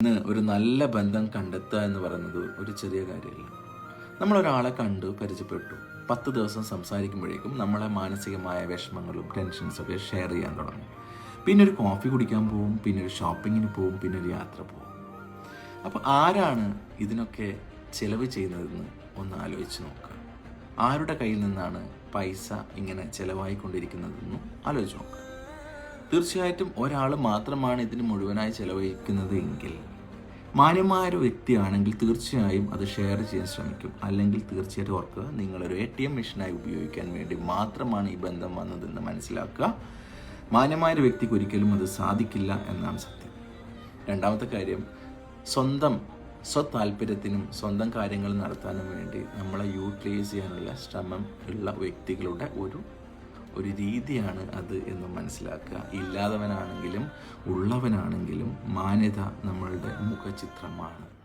ഇന്ന് ഒരു നല്ല ബന്ധം കണ്ടെത്തുക എന്ന് പറയുന്നത് ഒരു ചെറിയ കാര്യമല്ല. നമ്മൾ ഒരാളെ കണ്ടു പരിചയപ്പെട്ടു. പത്ത് ദിവസം സംസാരിക്കുമ്പോഴേക്കും നമ്മളെ മാനസികമായ വിഷമങ്ങളും ടെൻഷൻസൊക്കെ ഷെയർ ചെയ്യാൻ തുടങ്ങും. പിന്നെ ഒരു കോഫി കുടിക്കാൻ പോവും പിന്നെ ഒരു ഷോപ്പിങ്ങിന് പോവും പിന്നെ ഒരു യാത്ര പോവും. അപ്പോൾ ആരാണ് ഇതിനൊക്കെ ചിലവ് ചെയ്യുന്നതെന്ന് ഒന്ന് ആലോചിച്ച് നോക്കുക. ആരുടെ കയ്യിൽ നിന്നാണ് പൈസ ഇങ്ങനെ ചിലവായിക്കൊണ്ടിരിക്കുന്നതെന്നും ആലോചിച്ച് നോക്കുക. തീർച്ചയായിട്ടും ഒരാൾ മാത്രമാണ് ഇതിന് മുഴുവനായി ചെലവഴിക്കുന്നത് എങ്കിൽ മാന്യമായ ഒരു വ്യക്തിയാണെങ്കിൽ തീർച്ചയായും അത് ഷെയർ ചെയ്യാൻ ശ്രമിക്കും. അല്ലെങ്കിൽ തീർച്ചയായിട്ടും ഓർക്കുക നിങ്ങളൊരു എ ടി എം മെഷീനായി ഉപയോഗിക്കാൻ വേണ്ടി മാത്രമാണ് ഈ ബന്ധം വന്നതെന്ന് മനസ്സിലാക്കുക. മാന്യമായ ഒരു വ്യക്തിക്ക് ഒരിക്കലും അത് സാധിക്കില്ല എന്നാണ് സത്യം. രണ്ടാമത്തെ കാര്യം സ്വന്തം സ്വതാല്പര്യത്തിനും സ്വന്തം കാര്യങ്ങൾ നടത്താനും വേണ്ടി നമ്മളെ യൂട്ടിലൈസ് ചെയ്യാനുള്ള ശ്രമം ഉള്ള വ്യക്തികളുടെ ഒരു ഒരു രീതിയാണ് അത് എന്ന് മനസ്സിലാക്കുക. ഇല്ലാത്തവനാണെങ്കിലും ഉള്ളവനാണെങ്കിലും മാന്യത നമ്മളുടെ മുഖചിത്രമാണ്.